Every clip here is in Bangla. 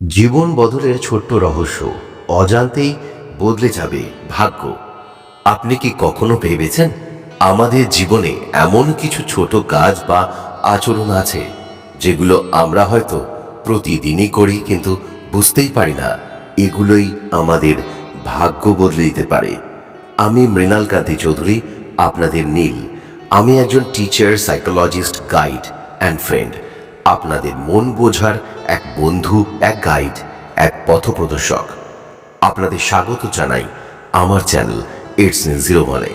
জীবন বদলের ছোট্ট রহস্য অজান্তেই বদলে যাবে ভাগ্য। আপনি কি কখনো ভেবেছেন আমাদের জীবনে এমন কিছু ছোট কাজ বা আচরণ আছে যেগুলো আমরা হয়তো প্রতিদিনই করি কিন্তু বুঝতেই পারি না? এগুলোই আমাদের ভাগ্য বদলে দিতে পারে। আমি মৃণাল কান্তি চৌধুরী, আপনাদের নীল। আমি একজন teacher psychologist guide and friend আপনাদের মন বোঝার এক বন্ধু, এক গাইড এক পথপ্রদর্শক। আপনাদের স্বাগত জানাই আমার চ্যানেল ইটস জিরো মানে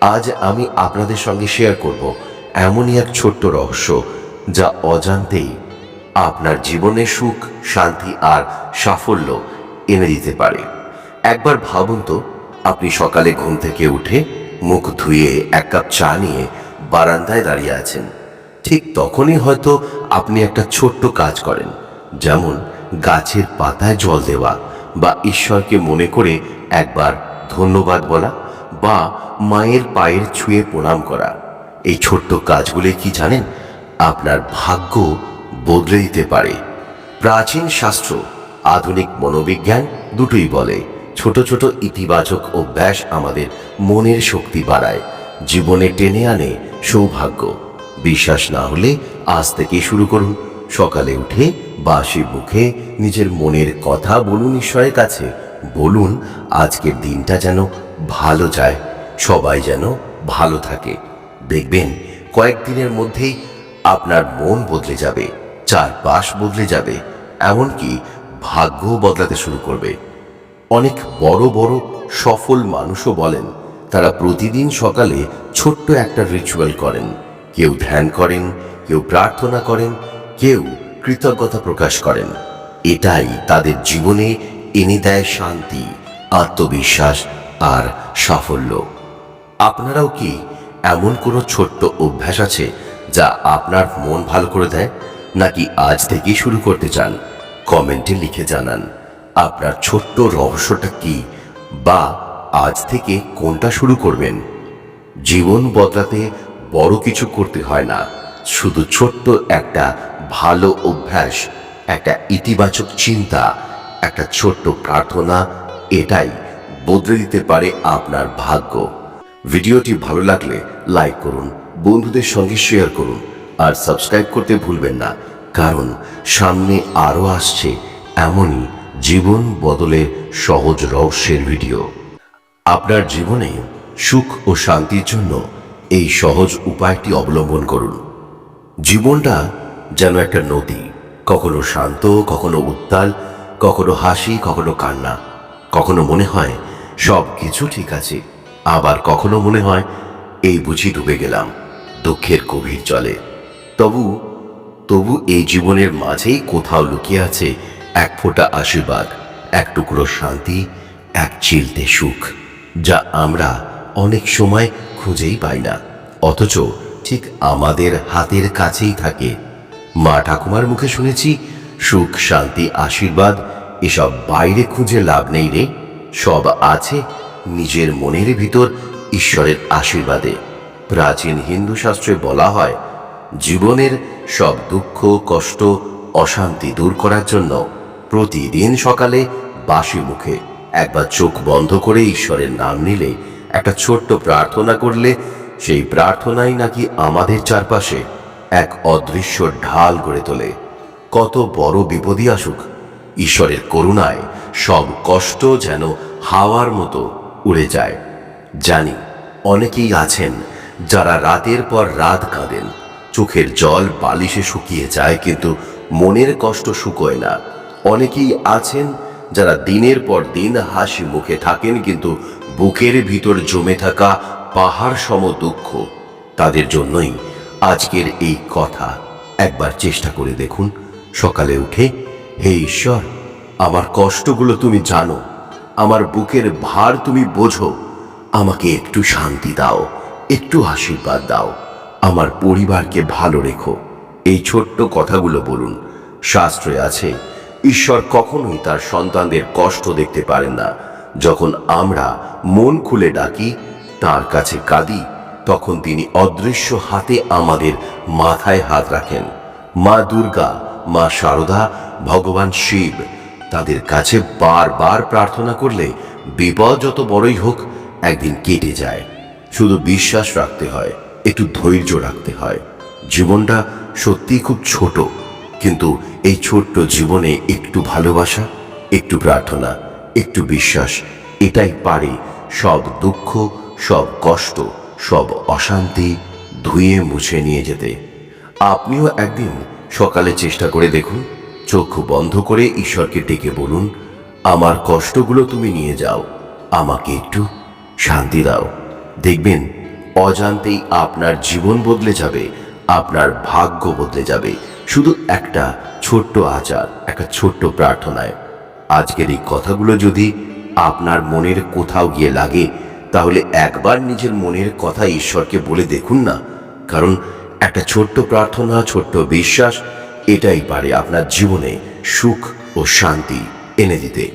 আজ আমি আপনাদের সঙ্গে শেয়ার করব এমনই এক ছোট্ট রহস্য যা অজান্তেই আপনার জীবনে সুখ, শান্তি আর সাফল্য এনে দিতে পারে। একবার ভাবুন তো, আপনি সকালে ঘুম থেকে উঠে মুখ ধুয়ে এক কাপ চা নিয়ে বারান্দায় দাঁড়িয়ে আছেন। ঠিক তখনই হয়তো আপনি একটা ছোট্ট কাজ করেন, যেমন গাছের পাতায় জল দেওয়া বা ঈশ্বরকে মনে করে একবার ধন্যবাদ বলা বা মায়ের পায়ের ছুঁয়ে প্রণাম করা। এই ছোট্ট কাজগুলি কি জানেন? আপনার ভাগ্য বদলে দিতে পারে। প্রাচীন শাস্ত্র, আধুনিক মনোবিজ্ঞান দুটোই বলে, ছোট ছোট ইতিবাচক অভ্যাস আমাদের মনের শক্তি বাড়ায়, জীবনে টেনে আনে সৌভাগ্য। বিশ্বাস না হলে আজ থেকে শুরু করুন। সকালে উঠে বাসি মুখে নিজের মনের কথা বলুন ঈশ্বরের কাছে। বলুন, আজকের দিনটা যেন ভালো যায়, সবাই যেন ভালো থাকে। দেখবেন কয়েকদিনের মধ্যেই আপনার মন বদলে যাবে, চারপাশ বদলে যাবে, এমনকি ভাগ্য বদলাতে শুরু করবে। অনেক বড় বড় সফল মানুষও বলেন, তারা প্রতিদিন সকালে ছোট্ট একটা রিচুয়াল করেন। কেউ ধ্যান করেন, কেউ প্রার্থনা করেন, কেউ কৃতজ্ঞতা প্রকাশ করেন। এটাই তাদের জীবনে এনে দেয় শান্তি, আত্মবিশ্বাস আর সাফল্য। আপনারাও কি এমন কোনো ছোট্ট অভ্যাস আছে যা আপনার মন ভালো করে দেয়? নাকি আজ থেকেই শুরু করতে চান? কমেন্টে লিখে জানান। আপনার ছোট্ট রহস্যটা কি বা আজ থেকে কোনটা শুরু করবেন? জীবন বদলাতে বড় কিছু করতে হয় না। শুধু ছোট্ট একটা ভালো অভ্যাস, একটা ইতিবাচক চিন্তা, একটা ছোট্ট প্রার্থনা, এটাই বদলে দিতে পারে আপনার ভাগ্য। ভিডিওটি ভালো লাগলে লাইক করুন, বন্ধুদের সঙ্গে শেয়ার করুন, আর সাবস্ক্রাইব করতে ভুলবেন না, কারণ সামনে আরও আসছে এমনই জীবন বদলের সহজ রহস্যের ভিডিও। আপনার জীবনে সুখ ও শান্তির জন্য এই সহজ উপায়টি অবলম্বন করুন। জীবনটা যেন একটা নদী, কখনো শান্ত, কখনো উত্তাল, কখনো হাসি, কখনো কান্না। কখনো মনে হয় সব কিছু ঠিক আছে, আবার কখনো মনে হয় এই বুঝি ডুবে গেলাম, দুঃখের গভীর জলে। তবু তবু এই জীবনের মাঝেই কোথাও লুকিয়ে আছে এক ফোঁটা আশীর্বাদ, এক টুকরো শান্তি, এক চিলতে সুখ, যা আমরা অনেক সময় খুঁজেই পাই না। অথচ ঠিক আমাদের হাতের কাছেই থাকে। মা ঠাকুমার মুখে শুনেছি, সুখ, শান্তি, আশীর্বাদ, এসব বাইরে খুঁজে লাভ নেই রে। সব আছে নিজের মনের ভিতর ঈশ্বরের আশীর্বাদে। প্রাচীন হিন্দু শাস্ত্রে বলা হয়, জীবনের সব দুঃখ, কষ্ট, অশান্তি দূর করার জন্য প্রতিদিন সকালে বাসি মুখে একবার চোখ বন্ধ করে ঈশ্বরের নাম নিলে একটা ছোট্ট প্রার্থনা করলে সেই প্রার্থনাই নাকি আমাদের চারপাশে এক অদৃশ্য ঢাল গড়ে তোলে। কত বড় বিপদই আসুক, ঈশ্বরের করুণায় সব কষ্ট যেন হাওয়ার মতো উড়ে যায়। জানি, অনেকেই আছেন যারা রাতের পর রাত কাঁদেন, চোখের জল বালিশে শুকিয়ে যায় কিন্তু মনের কষ্ট শুকোয় না। অনেকেই আছেন যারা দিনের পর দিন হাসি মুখে থাকেন কিন্তু বুকের ভিতর জমে থাকা পাহাড় সম দুঃখ তাদের জন্যই আজকের এই কথা। একবার চেষ্টা করে দেখুন। সকালে উঠে, হে ঈশ্বর, আমার কষ্টগুলো তুমি জানো, আমার বুকের ভার তুমি বোঝো, আমাকে একটু শান্তি দাও, একটু আশীর্বাদ দাও, আমার পরিবারকে ভালো রেখো। এই ছোট্ট কথাগুলো বলুন। শাস্ত্রে আছে, ঈশ্বর কখনোই তার সন্তানদের কষ্ট দেখতে পারেন না যখন আমরা মন খুলে ডাকি, তার কাছে কাঁদি, তখন তিনি অদৃশ্য হাতে আমাদের মাথায় হাত রাখেন। মা দুর্গা, মা শারদা ভগবান শিব, তাদের কাছে বারবার প্রার্থনা করলে বিপদ যত বড়ই হোক একদিন কেটে যায়। শুধু বিশ্বাস রাখতে হয়, একটু ধৈর্য রাখতে হয়। জীবনটা সত্যি খুব ছোট, কিন্তু এই ছোট্ট জীবনে একটু ভালোবাসা, একটু প্রার্থনা একটু বিশ্বাস, এটাই পারে। সব দুঃখ, সব কষ্ট, সব অশান্তি ধুয়ে মুছে নিয়ে যেতে। আপনিও একদিন সকালে চেষ্টা করে দেখুন চোখ বন্ধ করে ঈশ্বরকে ডেকে বলুন, আমার কষ্টগুলো তুমি নিয়ে যাও, আমাকে একটু শান্তি দাও। দেখবেন, অজান্তেই আপনার জীবন বদলে যাবে, আপনার ভাগ্য বদলে যাবে। শুধু একটা ছোট্ট আচার, একটা ছোট্ট প্রার্থনায়। আজকের এই কথাগুলো যদি আপনার মনের কোথাও গিয়ে লাগে, তাহলে একবার নিজের মনের কথা ঈশ্বরকে বলে দেখুন না। কারণ একটা ছোট্ট প্রার্থনা, ছোট্ট বিশ্বাস, এটাই পারে আপনার জীবনে সুখ ও শান্তি এনে দিতে।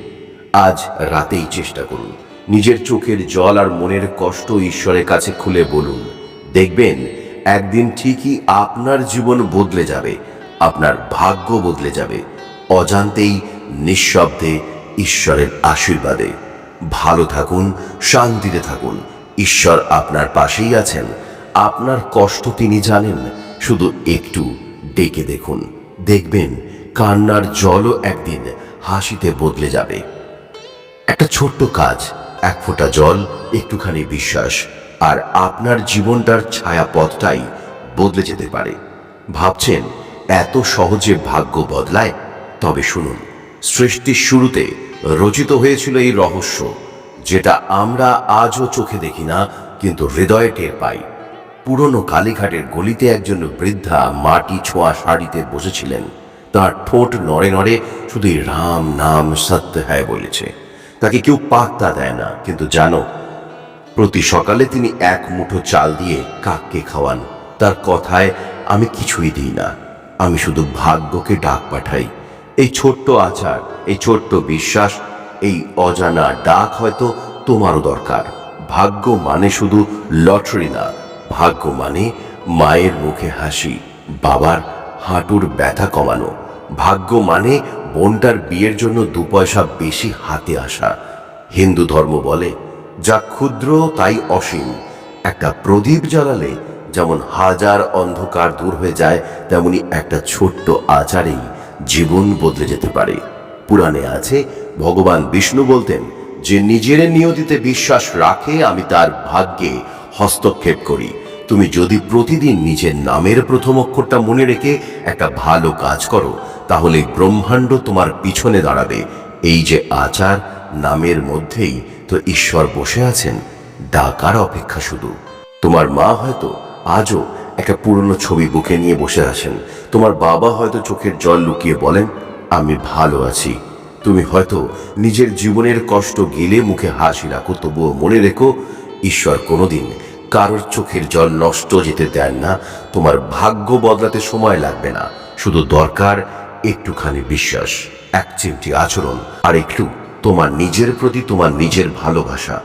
আজ রাতেই চেষ্টা করুন। নিজের চোখের জল আর মনের কষ্ট ঈশ্বরের কাছে খুলে বলুন। দেখবেন, একদিন ঠিকই আপনার জীবন বদলে যাবে, আপনার ভাগ্য বদলে যাবে। অজান্তেই নিঃশব্দে ঈশ্বরের আশীর্বাদে। ভালো থাকুন, শান্তিতে থাকুন। ঈশ্বর আপনার পাশেই আছেন। আপনার কষ্ট তিনি জানেন। শুধু একটু ডেকে দেখুন। দেখবেন, কান্নার জলও একদিন হাসিতে বদলে যাবে। একটা ছোট্ট কাজ, এক ফোঁটা জল, একটুখানি বিশ্বাস। আর আপনার জীবনটার ছায়াপথটাই বদলে যেতে পারে। ভাবছেন, এত সহজে ভাগ্য বদলায়? তবে শুনুন। সৃষ্টির শুরুতে রচিত হয়েছিল এই রহস্য, যেটা আমরা আজও চোখে দেখি না, কিন্তু হৃদয়ে টের পাই। পুরনো কালীঘাটের গলিতে একজন বৃদ্ধা মাটি ছোঁয়া শাড়িতে বসেছিলেন। তার ঠোঁট নড়ে নড়ে শুধুই রাম নাম সত্য হ্যায় বলেছে। তাকে কেউ পাত্তা দেয় না, কিন্তু জানো, প্রতি সকালে তিনি এক মুঠো চাল দিয়ে কাককে খাওয়ান। তার কথায়, আমি কিছুই দিই না। আমি শুধু ভাগ্যকে ডাক পাঠাই। এই ছোট্ট আচার, এই ছোট্ট বিশ্বাস, এই অজানা ডাক হয়তো তোমারও দরকার। ভাগ্য মানে শুধু লটারি না, ভাগ্য মানে মায়ের মুখে হাসি, বাবার হাঁটুর ব্যথা কমানো। ভাগ্য মানে বোনটার বিয়ের জন্য দু পয়সা বেশি হাতে আসা। হিন্দু ধর্ম বলে, যা ক্ষুদ্র তাই অসীম। একটা প্রদীপ জ্বালালে যেমন হাজার অন্ধকার দূর হয়ে যায়, তেমনি একটা ছোট্ট আচারেই জীবন বদলে যেতে পারে। পুরাণে আছে, ভগবান বিষ্ণু বলতেন, যে নিজের নিয়তিতে বিশ্বাস রাখে, আমি তার ভাগ্যে হস্তক্ষেপ করি। তুমি যদি প্রতিদিন নিজের নামের প্রথম অক্ষরটা মনে রেখে একটা ভালো কাজ করো, তাহলে ব্রহ্মাণ্ড তোমার পিছনে দাঁড়াবে। এই যে আচার, নামের মধ্যেই তো ঈশ্বর বসে আছেন, ডাকার অপেক্ষা শুধু। তোমার মা হয়তো আজও একটা পুরনো ছবি বুকে নিয়ে বসে আছেন। তোমার বাবা হয়তো চোখের জল লুকিয়ে বলেন, আমি ভালো আছি। তুমি হয়তো নিজের জীবনের কষ্ট গেলে মুখে হাসি রাখো, তবুও মনে রেখো, ঈশ্বর কোনোদিন কারোর চোখের জল নষ্ট যেতে দেন না। তোমার ভাগ্য বদলাতে সময় লাগবে না। শুধু দরকার একটুখানি বিশ্বাস, এক চিমটি আচরণ, আর একটু তোমার নিজের প্রতি তোমার নিজের ভালোবাসা।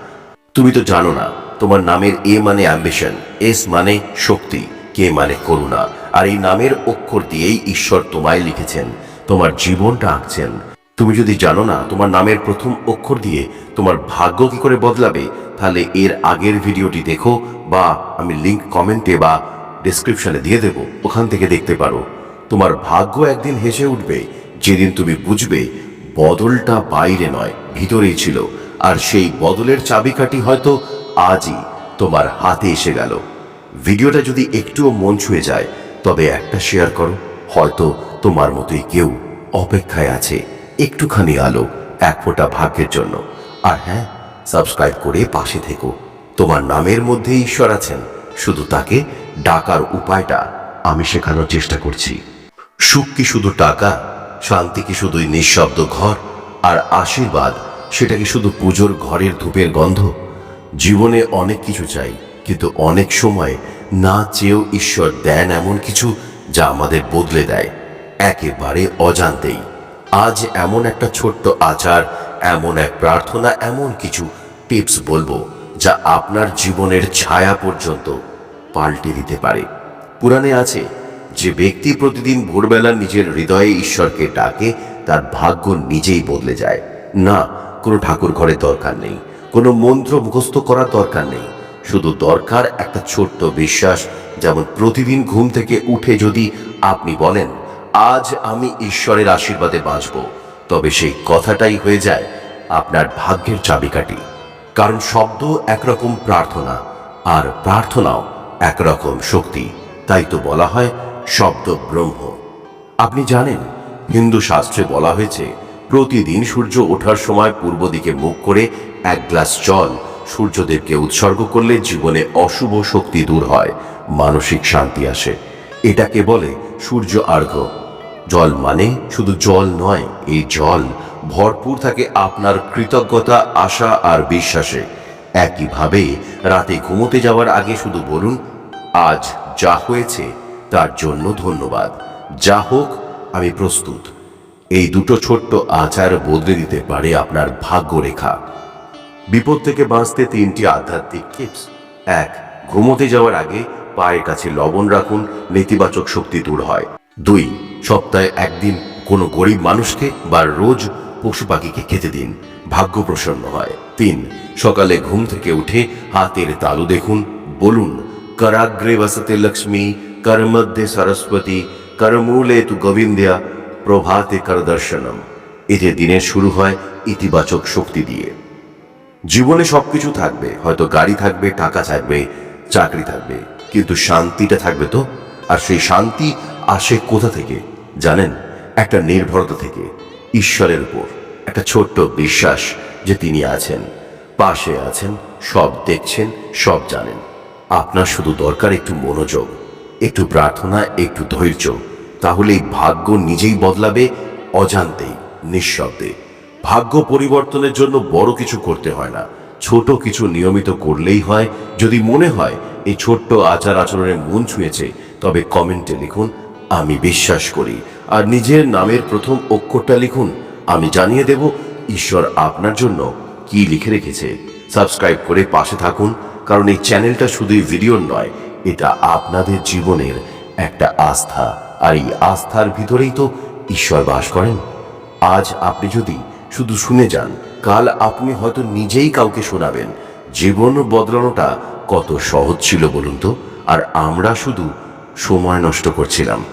তুমি তো জানো না, তোমার নামের এ মানে অ্যাম্বিশন এস মানে শক্তি। কে মানে করুণা? আর এই নামের অক্ষর দিয়েই ঈশ্বর তোমায় লিখেছেন। তোমার জীবনটা আঁকছেন তুমি যদি জানো না, তোমার নামের প্রথম অক্ষর দিয়ে তোমার ভাগ্য কি করে বদলাবে, তাহলে এর আগের ভিডিওটি দেখো বা আমি লিংক কমেন্টে বা ডেসক্রিপশনে দিয়ে দেব। ওখান থেকে দেখতে পারো। তোমার ভাগ্য একদিন হেসে উঠবে। যেদিন তুমি বুঝবে, বদলটা বাইরে নয়, ভিতরেই ছিল। আর সেই বদলের চাবিকাঠি হয়তো আজই তোমার হাতে এসে গেল। ভিডিওটা যদি একটুও মন ছুঁয়ে যায়, তবে একটা শেয়ার করো। হয়তো তোমার মতোই কেউ অপেক্ষায় আছে একটুখানি আলো, এক ফোঁটা ভাগ্যের জন্য। আর হ্যাঁ সাবস্ক্রাইব করে পাশে থেকো। তোমার নামের মধ্যে ঈশ্বর আছেন, শুধু তাকে ডাকার উপায়টা আমি শেখানোর চেষ্টা করছি। সুখ কি শুধু টাকা, শান্তি কি শুধুই নিঃশব্দ ঘর, আর আশীর্বাদ, সেটা কি শুধু পুজোর ঘরের ধূপের গন্ধ? জীবনে অনেক কিছু চাই কিন্তু অনেক সময় না চেয়েও ঈশ্বর দেন এমন কিছু যা আমাদের বদলে দেয়, একেবারে অজান্তেই। আজ এমন একটা ছোট্ট আচার, এমন এক প্রার্থনা, এমন কিছু টিপস বলব যা আপনার জীবনের ছায়া পর্যন্ত পাল্টে দিতে পারে। পুরাণে আছে, যে ব্যক্তি প্রতিদিন ভোরবেলা নিজের হৃদয়ে ঈশ্বরকে ডাকে, তার ভাগ্য নিজেই বদলে যায়। না, কোনো ঠাকুর ঘরের দরকার নেই, কোনো মন্ত্র মুখস্থ করার দরকার নেই। শুধু দরকার একটা ছোট্ট বিশ্বাস, যেমন প্রতিদিন ঘুম থেকে উঠে যদি আপনি বলেন, আজ আমি ঈশ্বরের আশীর্বাদে বাঁচব। তবে সেই কথাটাই হয়ে যায় আপনার ভাগ্যের চাবিকাঠি। কারণ শব্দ একরকম প্রার্থনা, আর প্রার্থনাও একরকম শক্তি। তাই তো বলা হয় শব্দ ব্রহ্ম। আপনি জানেন, হিন্দু শাস্ত্রে বলা হয়েছে, প্রতিদিন সূর্য ওঠার সময় পূর্ব দিকে মুখ করে এক গ্লাস জল সূর্যদেবকে উৎসর্গ করলে জীবনে অশুভ শক্তি দূর হয়, মানসিক শান্তি আসে। এটাকে বলে সূর্য আর্ঘ্য। জল মানে শুধু জল নয়, এই জল ভরপুর থাকে আপনার কৃতজ্ঞতা, আশা আর বিশ্বাসে। একইভাবে রাতে ঘুমোতে যাওয়ার আগে শুধু বলুন, আজ যা হয়েছে, তার জন্য ধন্যবাদ। যা হোক, আমি প্রস্তুত। এই দুটো ছোট্ট আচার বদলে দিতে পারে আপনার ভাগ্য রেখা বিপদ থেকে বাঁচতে তিনটি আধ্যাত্মিক টিপস। এক, ঘুমোতে যাওয়ার আগে পায়ের কাছে লবণ রাখুন, নেতিবাচক শক্তি দূর হয়। দুই, সপ্তাহে একদিন কোনো গরিব মানুষকে বা রোজ পশু পাখিকে খেতে দিন, ভাগ্য প্রসন্ন হয়। তিন, সকালে ঘুম থেকে উঠে হাতের তালু দেখুন, বলুন, করাগ্রে বসতে লক্ষ্মী কর মধ্যে সরস্বতী, করমূলে তু গোবিন্দ্যা, প্রভাতে কর দর্শনম এতে দিনের শুরু হয় ইতিবাচক শক্তি দিয়ে। জীবনে সবকিছু থাকবে, হয়তো গাড়ি থাকবে, টাকা থাকবে, চাকরি থাকবে, কিন্তু শান্তিটা থাকবে তো? আর সেই শান্তি আসে কোথা থেকে? জানেন? একটা নির্ভরতা থেকে, ঈশ্বরের উপর। একটা ছোট্ট বিশ্বাস যে তিনি আছেন। পাশে আছেন, সব দেখছেন, সব জানেন। আপনার শুধু দরকার একটু মনোযোগ, একটু প্রার্থনা, একটু ধৈর্য। তাহলেই ভাগ্য নিজেই বদলাবে অজান্তেই, নিঃশব্দে। ভাগ্য পরিবর্তনের জন্য বড় কিছু করতে হয় না। ছোট কিছু নিয়মিত করলেই হয়। যদি মনে হয় এই ছোট্ট আচার আচরণে মন ছুঁয়েছে, তবে কমেন্টে লিখুন, আমি বিশ্বাস করি। আর নিজের নামের প্রথম অক্ষরটা লিখুন, আমি জানিয়ে দেব ঈশ্বর আপনার জন্য কি লিখে রেখেছে। সাবস্ক্রাইব করে পাশে থাকুন, কারণ এই চ্যানেলটা শুধুই ভিডিওর নয়, এটা আপনাদের জীবনের একটা আস্থা। আর এই আস্থার ভিতরেই তো ঈশ্বর বাস করেন। আজ আপনি যদি শুধু শুনে যান, কাল আপনি হয়তো নিজেই কাউকে শোনাবেন। জীবন বদলানোটা কত সহজ ছিল বলুন তো? আর আমরা শুধু সময় নষ্ট করছিলাম।